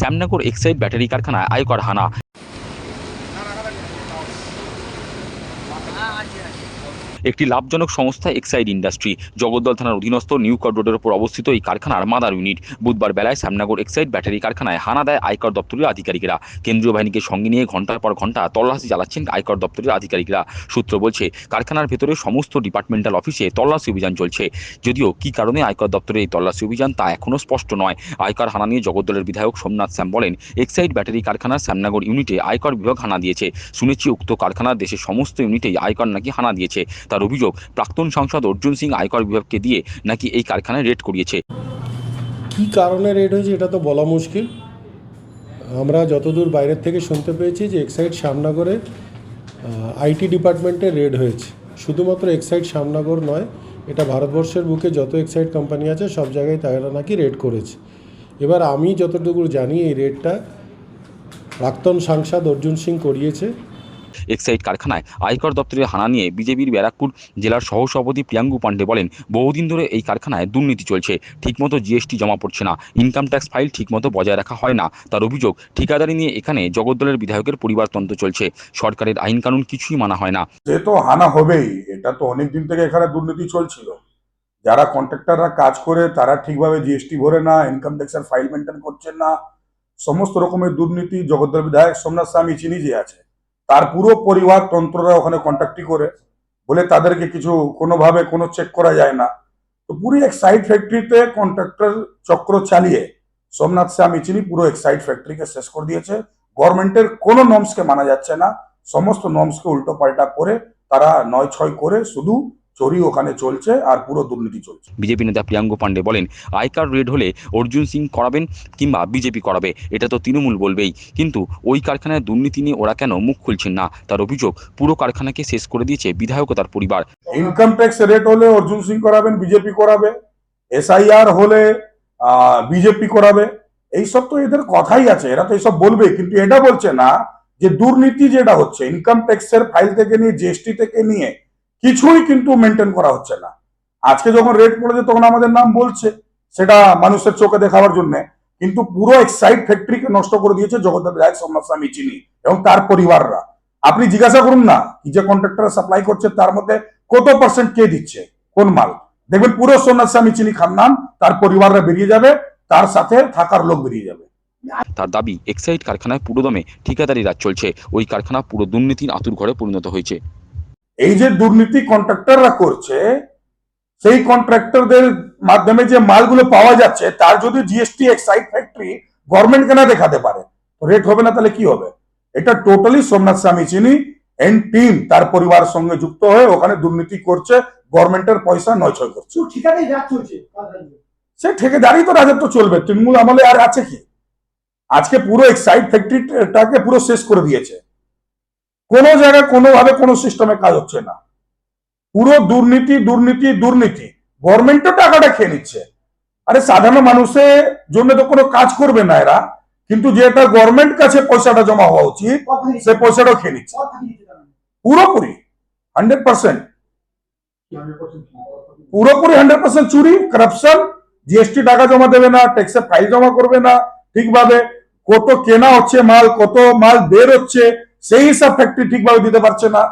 Shyamnagar Exide battery কারখানায় আয়কর হানা। একটি লাভজনক সংস্থা এক্সাইড ইন্ডাস্ট্রি। জগদ্দল থানার অধীনস্থ নিউ কট রোডের উপর অবস্থিত এই কারখানার মাদার ইউনিট। বুধবার বেলায় শ্যামনগর এক্সাইড ব্যাটারি কারখানায় হানা দেয় আয়কর দপ্তরের আধিকারিকেরা। কেন্দ্রীয় বাহিনীকে সঙ্গে নিয়ে ঘণ্টার পর ঘণ্টা তল্লাশি চালাচ্ছেন আয়কর দপ্তরের আধিকারিকরা। সূত্র বলছে, কারখানার ভেতরে সমস্ত ডিপার্টমেন্টাল অফিসে তল্লাশি অভিযান চলছে। যদিও কী কারণে আয়কর দপ্তরের এই তল্লাশি অভিযান তা এখনও স্পষ্ট নয়। আয়কর হানা নিয়ে জগদ্দলের বিধায়ক সোমনাথ শ্যাম বলেন, এক্সাইড ব্যাটারি কারখানার শ্যামনগর ইউনিটে আয়কর বিভাগ হানা দিয়েছে। শুনেছি, উক্ত কারখানার দেশের সমস্ত ইউনিটেই আয়কর নাকি হানা দিয়েছে। তার অভিযোগ। প্রাক্তন সাংসদ অর্জুন সিং আয়কর বিভাগকে দিয়ে নাকি এই কারখানায় রেড করিয়েছে। কী কারণে রেড হয়েছে এটা তো বলা মুশকিল। আমরা যতদূর বাইরের থেকে শুনতে পেয়েছি যে এক্সাইড শ্যামনগরে আইটি ডিপার্টমেন্টে রেড হয়েছে। শুধুমাত্র এক্সাইড শ্যামনগর নয়, এটা ভারতবর্ষের বুকে যত এক্সাইড কোম্পানি আছে, সব জায়গায় তারা নাকি রেড করেছে। এবার আমি যতটুকু জানি, এই রেডটা প্রাক্তন সাংসদ অর্জুন সিং করিয়েছে। এক্সাইড কারখানায়। আয়কর দপ্তরের হানা নিয়ে বিজেপির ব্যারাকপুর জেলার সহসভাপতি প্রিয়াঙ্গু পাণ্ডে বলেন, বহুদিন ধরে এই কারখানায় দুর্নীতি চলছে, ঠিকমতো জিএসটি জমা পড়ছে না, ইনকাম ট্যাক্স ফাইল ঠিকমতো বজায় রাখা হয় না। তার অভিযোগ, ঠিকাদারি নিয়ে এখানে জগদ্দলের বিধায়কের পরিবারতন্ত্র চলছে, সরকারের আইন কানুন কিছুই মানা হয় না। সে তো হানা হবেই, এটা তো অনেক দিন থেকে এখানে দুর্নীতি চলছিল। যারা কন্ট্রাক্টররা কাজ করে, তারা ঠিকভাবে জিএসটি ভরে না, ইনকাম ট্যাক্সের ফাইল মেনটেন করছেন না। সমস্ত রকমের দুর্নীতি জগদ্দল বিধায়ক সোমনাথ স্বামী চিনি যে আছে। তার পুরো পরিবার তন্ত্ররা ওখানে কন্ট্যাক্টই করে, বলে তাদেরকে কিছু কোনোভাবে কোনো চেক করা যায় না। তো পুরো এক সাইড ফ্যাক্টরিতে কন্ট্রাক্টর চক্র চালিয়ে সোমনাথ স্বামী চিনি পুরো এক সাইড ফ্যাক্টরিকে শেষ করে দিয়েছে। গভর্নমেন্টের কোনো নর্মসকে মানা যাচ্ছে না। সমস্ত নর্মসকে উল্টো পাল্টা করে তারা নয় ছয় করে শুধু চুরি ওখানে চলছে আর পুরো দুর্নীতি চলছে। বিজেপি নেতা প্রিয়াঙ্গু পাণ্ডে বলেন আয়কার রেড হলে অর্জুন সিং করাবেন কিংবা বিজেপি করাবে এটা তো তৃণমূল বলবেই। কিন্তু ওই কারখানায় দুর্নীতি নিয়ে ওরা কেন মুখ খুলছেন না? তার অভিযোগ পুরো কারখানাকে শেষ করে দিয়েছে বিধায়ক তার পরিবার। ইনকাম ট্যাক্স রেট হলে অর্জুন সিং করাবেন বিজেপি করাবে এসআইআর হলে বিজেপি করাবে এইসব তো এদের কথাই আছে এরা তো এইসব বলবে কিন্তু এটা বলছে না যে দুর্নীতি যেটা হচ্ছে ইনকাম ট্যাক্সের ফাইল থেকে নিয়ে জিএসটি থেকে নিয়ে কিছুই কিন্তু মেনটেন করা হচ্ছে না। আজকে যখন রেট পড়েছে, তখন আমাদের নাম বলছে, সেটা মানুষের চোখে দেখাবার জন্য। কিন্তু পুরো এক্সাইড ফ্যাক্টরিকে নষ্ট করে দিয়েছে জগদ্দল বিধায়ক সোমনাথ স্বামী চিনি এবং তার পরিবাররা। আপনি জিজ্ঞাসা করুন না যে কন্ট্রাক্টর সাপ্লাই করছে, তার মধ্যে কত পার্সেন্ট কে দিচ্ছে, কোন মাল? দেখবেন পুরো সোমনাথ স্বামী চিনি খান্নান তার পরিবাররা বেরিয়ে যাবে, তার সাথে থাকার লোক বেরিয়ে যাবে। তার দাবি এক্সাইড কারখানায় পুরোদমে ঠিকাদারি রাজ চলছে। ওই কারখানা পুরো দুর্নীতির আতুর ঘরে পরিণত হয়েছে। এই যে দুর্নীতি কন্ট্রাক্টররা করছে সেই কন্ট্রাক্টরদের মাধ্যমে যে মালগুলো পাওয়া যাচ্ছে তার যদি জিএসটি এক্সাইড ফ্যাক্টরি গভর্নমেন্ট কেনা দেখাতে পারে রেট হবে না তাহলে কি হবে? এটা টোটালি সোমনাথ স্বামী চিনি এন্ড টিম তার পরিবার সঙ্গে যুক্ত হয়ে ওখানে দুর্নীতি করছে গভর্নমেন্টের পয়সা নয় ছয় করছে সে ঠেকেদারি তো রাজত্ব চলবে তৃণমূল আমলে আর আছে কি? আজকে পুরো এক্সাইড ফ্যাক্টরিটাকে পুরো শেষ করে দিয়েছে। কোনো জায়গায় কোনোভাবে কোনো সিস্টেমে কাজ হচ্ছে না। পুরো দুর্নীতি দুর্নীতি দুর্নীতি। গভর্নমেন্টও টাকাটা খেয়ে নিচ্ছে। আরে সাধারণ মানুষের জন্য তো কোনো কাজ করবে না এরা। কিন্তু যেটা গভর্নমেন্ট কাছে পয়সাটা জমা হওয়া উচিত সে পয়সাটাও খেয়ে নিচ্ছে। পুরোপুরি। হান্ড্রেড পার্সেন্ট পুরোপুরি হান্ড্রেড পার্সেন্ট চুরি করাপশন জিএসটি টাকা জমা দেবে না ট্যাক্সের ফাইল জমা করবে না। ঠিকভাবে কত কেনা হচ্ছে মাল কত মাল বের হচ্ছে সেই হিসাব ফ্যাক্টরি ঠিকভাবে দিতে পারছে না।